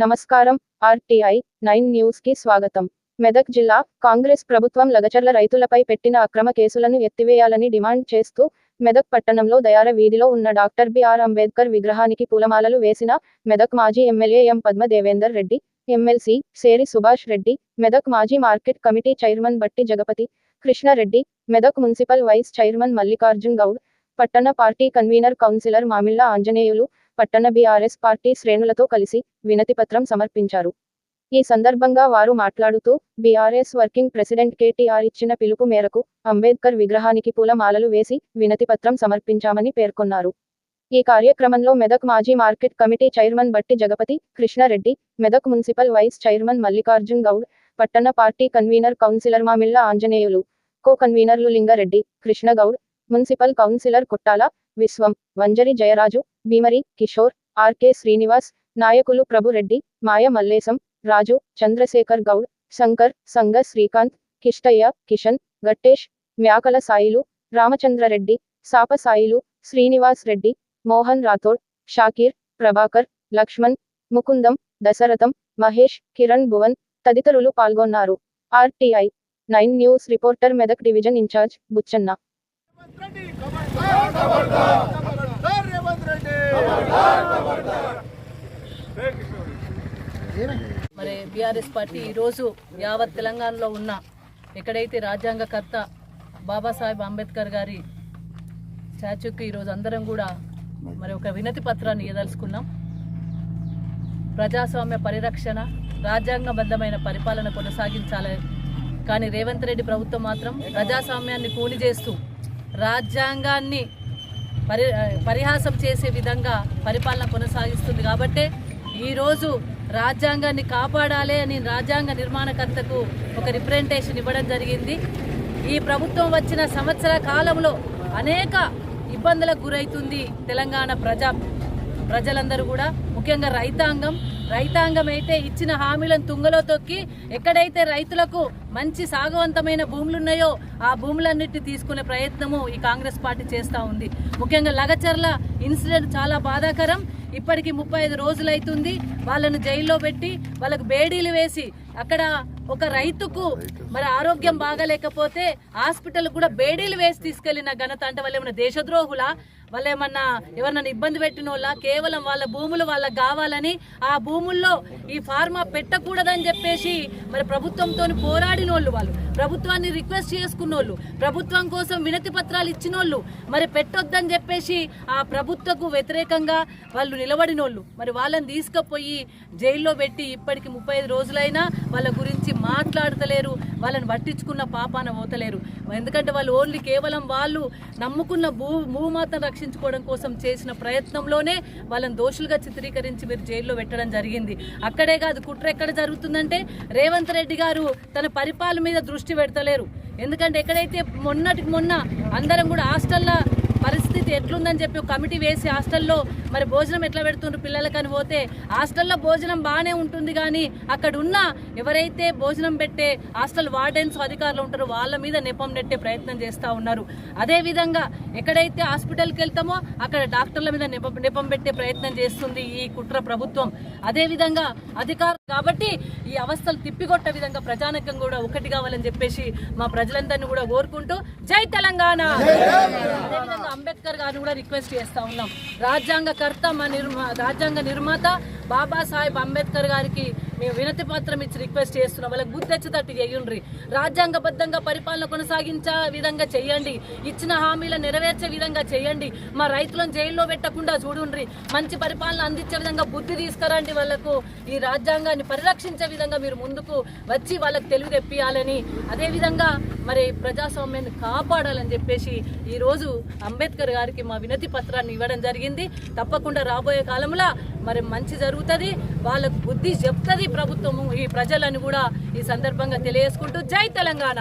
నమస్కారం RTI nine న్యూస్కి స్వాగతం. మెదక్ జిల్లా కాంగ్రెస్ ప్రభుత్వం లగచర్ల రైతులపై పెట్టిన అక్రమ కేసులను ఎత్తివేయాలని డిమాండ్ చేస్తూ మెదక్ పట్టణంలో దయార వీధిలో ఉన్న డాక్టర్ బిఆర్ అంబేద్కర్ విగ్రహానికి పూలమాలలు వేసిన మెదక్ మాజీ MLA M. Padma Devender Reddy MLC Seri Subhash Reddy Medak మాజీ market committee chairman Butti Jagapathi Krishna Reddy Medak municipal vice chairman Mallikarjun Goud పట్టణ party convener councillor Mamilla Anjaneyulu పట్టణ బీఆర్ఎస్ పార్టీ శ్రేణులతో కలిసి వినతిపత్రం సమర్పించారు. ఈ సందర్భంగా వారు మాట్లాడుతూ బీఆర్ఎస్ వర్కింగ్ ప్రెసిడెంట్ కేటీఆర్ ఇచ్చిన పిలుపు మేరకు అంబేద్కర్ విగ్రహానికి పూలమాలలు వేసి వినతిపత్రం సమర్పించామని పేర్కొన్నారు. ఈ కార్యక్రమంలో మెదక్ మాజీ market committee chairman Batti Jagapathi Krishna Reddy Medak municipal vice chairman Mallikarjun Goud పట్టణ party convener councillor Mamilla Anjaneyulu co కన్వీనర్లు Linga Reddy Krishna Goud municipal councillor Kuttala Vishwam Vanjari Jayaraju Bheemari Kishore RK Srinivas నాయకులు ప్రభురెడ్డి మాయ మల్లేశం రాజు చంద్రశేఖర్ గౌడ్ శంకర్ సంగ శ్రీకాంత్ కిష్టయ్య కిషన్ గట్టేష్ మ్యాకల సాయిలు రామచంద్రరెడ్డి సాప సాయిలు శ్రీనివాస్ రెడ్డి మోహన్ రాథోడ్ షాకీర్ ప్రభాకర్ లక్ష్మణ్ ముకుందం దశరథం మహేష్ కిరణ్ భువన్ తదితరులు పాల్గొన్నారు. RTI nine news reporter Medak division incharge Buchanna. మరి BRS party ఈరోజు యావత్ తెలంగాణలో ఉన్న ఎక్కడైతే రాజ్యాంగకర్త బాబాసాహెబ్ అంబేద్కర్ గారి స్టాచ్యూకి ఈరోజు అందరం కూడా మరి ఒక వినతి పత్రాన్ని ఇవ్వదలుచుకున్నాం ప్రజాస్వామ్య పరిరక్షణ రాజ్యాంగబద్ధమైన పరిపాలన కొనసాగించాలి. కానీ రేవంత్ రెడ్డి ప్రభుత్వం మాత్రం ప్రజాస్వామ్యాన్ని కూలి చేస్తూ రాజ్యాంగాన్ని పరి పరిహాసం చేసే విధంగా పరిపాలన కొనసాగిస్తుంది. కాబట్టే ఈరోజు రాజ్యాంగాన్ని కాపాడాలి అని రాజ్యాంగ నిర్మాణకర్తకు ఒక రిప్రజెంటేషన్ ఇవ్వడం జరిగింది. ఈ ప్రభుత్వం వచ్చిన సంవత్సర కాలంలో అనేక ఇబ్బందులకు గురవుతుంది తెలంగాణ ప్రజా ప్రజలందరూ కూడా ముఖ్యంగా రైతాంగం రైతాంగం అయితే ఇచ్చిన హామీలను తుంగలో తొక్కి ఎక్కడైతే రైతులకు మంచి సాగవంతమైన భూములున్నాయో ఆ భూములన్నిటిని తీసుకునే ప్రయత్నము ఈ కాంగ్రెస్ పార్టీ చేస్తూ ఉంది. ముఖ్యంగా లగచర్ల ఇన్సిడెంట్ చాలా బాధాకరం. ఇప్పటికి ముప్పై ఐదు రోజులు అవుతుంది వాళ్ళను జైల్లో పెట్టి వాళ్ళకు బేడీలు వేసి అక్కడ ఒక రైతుకు మరి ఆరోగ్యం బాగాలేకపోతే హాస్పిటల్ కూడా బేడీలు వేసి తీసుకెళ్ళిన ఘనత అంటే వాళ్ళు ఏమైనా దేశద్రోహులా? వాళ్ళు ఏమన్నా ఎవరన్నా ఇబ్బంది పెట్టిన వాళ్ళ కేవలం వాళ్ళ భూములు వాళ్ళకి కావాలని ఆ భూముల్లో ఈ ఫార్మా పెట్టకూడదని చెప్పేసి మరి ప్రభుత్వంతో పోరాడిన వాళ్ళు. వాళ్ళు ప్రభుత్వాన్ని రిక్వెస్ట్ చేసుకున్న వాళ్ళు ప్రభుత్వం కోసం వినతి పత్రాలు ఇచ్చిన వాళ్ళు మరి పెట్టొద్దని చెప్పేసి ఆ ప్రభుత్వకు వ్యతిరేకంగా వాళ్ళు నిలబడిన వాళ్ళు మరి వాళ్ళని తీసుకుపోయి జైల్లో పెట్టి ఇప్పటికి ముప్పై రోజులైనా వాళ్ళ గురించి మాట్లాడతలేరు వాళ్ళని పట్టించుకున్న పాపాన పోతలేరు. ఎందుకంటే వాళ్ళు ఓన్లీ కేవలం వాళ్ళు నమ్ముకున్న భూ భూమాతను రక్షించుకోవడం కోసం చేసిన ప్రయత్నంలోనే వాళ్ళని దోషులుగా చిత్రీకరించి మీరు జైల్లో పెట్టడం జరిగింది. అక్కడే కాదు కుట్ర ఎక్కడ జరుగుతుందంటే రేవంత్ రెడ్డి గారు తన పరిపాలన మీద దృష్టి పెడతలేరు. ఎందుకంటే ఎక్కడైతే మొన్నటికి మొన్న అందరం కూడా హాస్టల్లో పరిస్థితి ఎట్లుందని చెప్పి ఒక కమిటీ వేసి హాస్టల్లో మరి భోజనం ఎట్లా పెడుతుండ్రు పిల్లలకని పోతే హాస్టల్లో భోజనం బాగానే ఉంటుంది కానీ అక్కడ ఉన్న ఎవరైతే భోజనం పెట్టే హాస్టల్ వార్డెన్స్ అధికారులు ఉంటారో వాళ్ళ మీద నెపం నెట్టే ప్రయత్నం చేస్తూ ఉన్నారు. అదేవిధంగా ఎక్కడైతే హాస్పిటల్కి వెళ్తామో అక్కడ డాక్టర్ల మీద నెపం నెపం పెట్టే ప్రయత్నం చేస్తుంది ఈ కుట్ర ప్రభుత్వం. అదే విధంగా అధికారులు కాబట్టి ఈ అవస్థలు తిప్పికొట్ట విధంగా ప్రజానకం కూడా ఒకటి కావాలని చెప్పేసి మా ప్రజలందరినీ కూడా కోరుకుంటూ జై తెలంగాణ. అదేవిధంగా అంబేద్కర్ గారిని కూడా రిక్వెస్ట్ చేస్తూ ఉన్నాం. రాజ్యాంగకర్త మా నిర్మా రాజ్యాంగ నిర్మాత బాబాసాహెబ్ అంబేద్కర్ గారికి మేము వినతి పత్రం ఇచ్చి రిక్వెస్ట్ చేస్తున్నాం. వాళ్ళకి బుద్ధి వచ్చేటట్టు చేయండి రాజ్యాంగబద్ధంగా పరిపాలన కొనసాగించే విధంగా చేయండి. ఇచ్చిన హామీలను నెరవేర్చే విధంగా చేయండి. మా రైతులను జైల్లో పెట్టకుండా చూడుండ్రి. మంచి పరిపాలన అందించే విధంగా బుద్ధి తీసుకురండి వాళ్ళకు. ఈ రాజ్యాంగాన్ని పరిరక్షించే విధంగా మీరు ముందుకు వచ్చి వాళ్ళకి తెలివి తెప్పియాలని అదేవిధంగా మరి ప్రజాస్వామ్యాన్ని కాపాడాలని చెప్పేసి ఈరోజు అంబేద్కర్ గారికి మా వినతి పత్రాన్ని ఇవ్వడం జరిగింది. తప్పకుండా రాబోయే కాలంలో మరి మంచి జరుగుతుంది. వాళ్ళకు బుద్ధి చెప్తుంది. ప్రభుత్వము ఈ ప్రజలను కూడా ఈ సందర్భంగా తెలియజేసుకుంటూ జై తెలంగాణ.